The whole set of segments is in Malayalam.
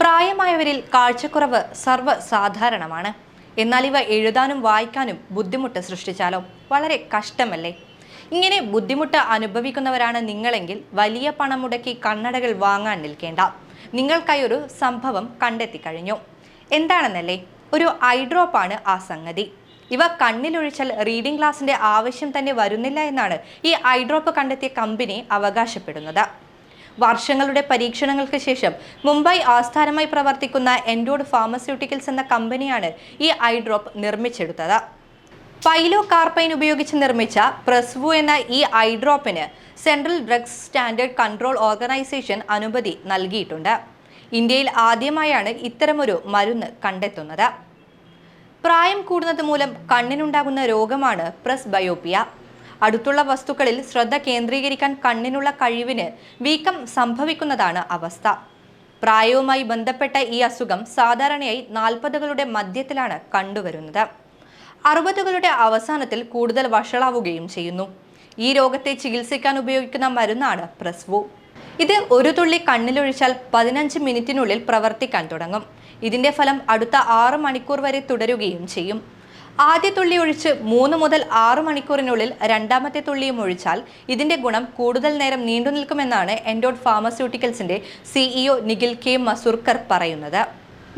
പ്രായമായവരിൽ കാഴ്ചക്കുറവ് സർവസാധാരണമാണ്. എന്നാൽ ഇവ എഴുതാനും വായിക്കാനും ബുദ്ധിമുട്ട് സൃഷ്ടിച്ചാലോ? വളരെ കഷ്ടമല്ലേ? ഇങ്ങനെ ബുദ്ധിമുട്ട് അനുഭവിക്കുന്നവരാണ് നിങ്ങളെങ്കിൽ വലിയ പണം മുടക്കി കണ്ണടകൾ വാങ്ങാൻ നിൽക്കേണ്ട. നിങ്ങൾക്കായി ഒരു സംഭവം കണ്ടെത്തി കഴിഞ്ഞു. എന്താണെന്നല്ലേ? ഒരു ഐ ഡ്രോപ്പാണ് ആ സംഗതി. ഇവ കണ്ണിലൊഴിച്ചാൽ റീഡിംഗ് ഗ്ലാസിന്റെ ആവശ്യം തന്നെ വരുന്നില്ല എന്നാണ് ഈ ഐ ഡ്രോപ്പ് കണ്ടെത്തിയ കമ്പനി അവകാശപ്പെടുന്നത്. വർഷങ്ങളുടെ പരീക്ഷണങ്ങൾക്ക് ശേഷം മുംബൈ ആസ്ഥാനമായി പ്രവർത്തിക്കുന്ന എൻഡോഡ് ഫാർമസ്യൂട്ടിക്കൽസ് എന്ന കമ്പനിയാണ് ഈ ഐ ഡ്രോപ്പ് നിർമ്മിച്ചെടുത്തത്. പൈലോ കാർപ്പൈൻ ഉപയോഗിച്ച് നിർമ്മിച്ച പ്രസ്വു എന്ന ഈ eye ഡ്രോപ്പിന് central drugs standard control organisation അനുമതി നൽകിയിട്ടുണ്ട്. ഇന്ത്യയിൽ ആദ്യമായാണ് ഇത്തരമൊരു മരുന്ന് കണ്ടെത്തുന്നത്. പ്രായം കൂടുന്നത് മൂലം കണ്ണിനുണ്ടാകുന്ന രോഗമാണ് പ്രസ് ബയോപ്പിയ അടുത്തുള്ള വസ്തുക്കളിൽ ശ്രദ്ധ കേന്ദ്രീകരിക്കാൻ കണ്ണിനുള്ള കഴിവിന് വീക്കം സംഭവിക്കുന്നതാണ് അവസ്ഥ. പ്രായവുമായി ബന്ധപ്പെട്ട ഈ അസുഖം സാധാരണയായി നാൽപ്പതുകളുടെ മധ്യത്തിലാണ് കണ്ടുവരുന്നത്. അറുപതുകളുടെ അവസാനത്തിൽ കൂടുതൽ വഷളാവുകയും ചെയ്യുന്നു. ഈ രോഗത്തെ ചികിത്സിക്കാൻ ഉപയോഗിക്കുന്ന മരുന്നാണ് പ്രസ്വു. ഇത് ഒരു തുള്ളി കണ്ണിലൊഴിച്ചാൽ പതിനഞ്ച് മിനിറ്റിനുള്ളിൽ പ്രവർത്തിക്കാൻ തുടങ്ങും. ഇതിന്റെ ഫലം അടുത്ത ആറ് മണിക്കൂർ വരെ തുടരുകയും ചെയ്യും. ആദ്യ തുള്ളി ഒഴിച്ച് മൂന്ന് മുതൽ ആറു മണിക്കൂറിനുള്ളിൽ രണ്ടാമത്തെ തുള്ളിയും ഒഴിച്ചാൽ ഇതിന്റെ ഗുണം കൂടുതൽ നേരം നീണ്ടു നിൽക്കുമെന്നാണ് എൻഡോഡ് ഫാർമസ്യൂട്ടിക്കൽസിന്റെ സിഇഒ നിഖിൽ കെ മസുർക്കർ പറയുന്നത്.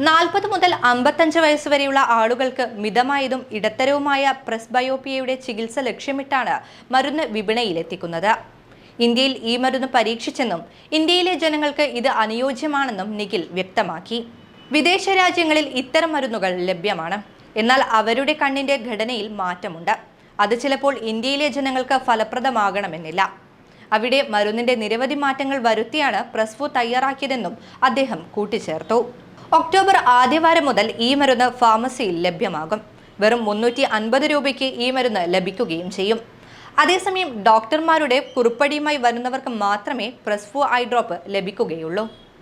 നാൽപ്പത് മുതൽ അമ്പത്തഞ്ച് വയസ്സ് വരെയുള്ള ആളുകൾക്ക് മിതമായതും ഇടത്തരവുമായ പ്രസ്ബയോപിയയുടെ ചികിത്സ ലക്ഷ്യമിട്ടാണ് മരുന്ന് വിപണിയിലെത്തിക്കുന്നത്. ഇന്ത്യയിൽ ഈ മരുന്ന് പരീക്ഷിച്ചെന്നും ഇന്ത്യയിലെ ജനങ്ങൾക്ക് ഇത് അനുയോജ്യമാണെന്നും നിഖിൽ വ്യക്തമാക്കി. വിദേശ രാജ്യങ്ങളിൽ ഇത്തരം മരുന്നുകൾ ലഭ്യമാണ്. എന്നാൽ അവരുടെ കണ്ണിന്റെ ഘടനയിൽ മാറ്റമുണ്ട്. അത് ചിലപ്പോൾ ഇന്ത്യയിലെ ജനങ്ങൾക്ക് ഫലപ്രദമാകണമെന്നില്ല. അവിടെ മരുന്നിന്റെ നിരവധി മാറ്റങ്ങൾ വരുത്തിയാണ് പ്രസ്ഫു തയ്യാറാക്കിയതെന്നും അദ്ദേഹം കൂട്ടിച്ചേർത്തു. ഒക്ടോബർ ആദ്യവാരം മുതൽ ഈ മരുന്ന് ഫാർമസിയിൽ ലഭ്യമാകും. വെറും മുന്നൂറ്റി അൻപത് രൂപയ്ക്ക് ഈ മരുന്ന് ലഭിക്കുകയും ചെയ്യും. അതേസമയം ഡോക്ടർമാരുടെ കുറിപ്പടിയുമായി വരുന്നവർക്ക് മാത്രമേ പ്രസ്ഫു ഐ ഡ്രോപ്പ് ലഭിക്കുകയുള്ളൂ.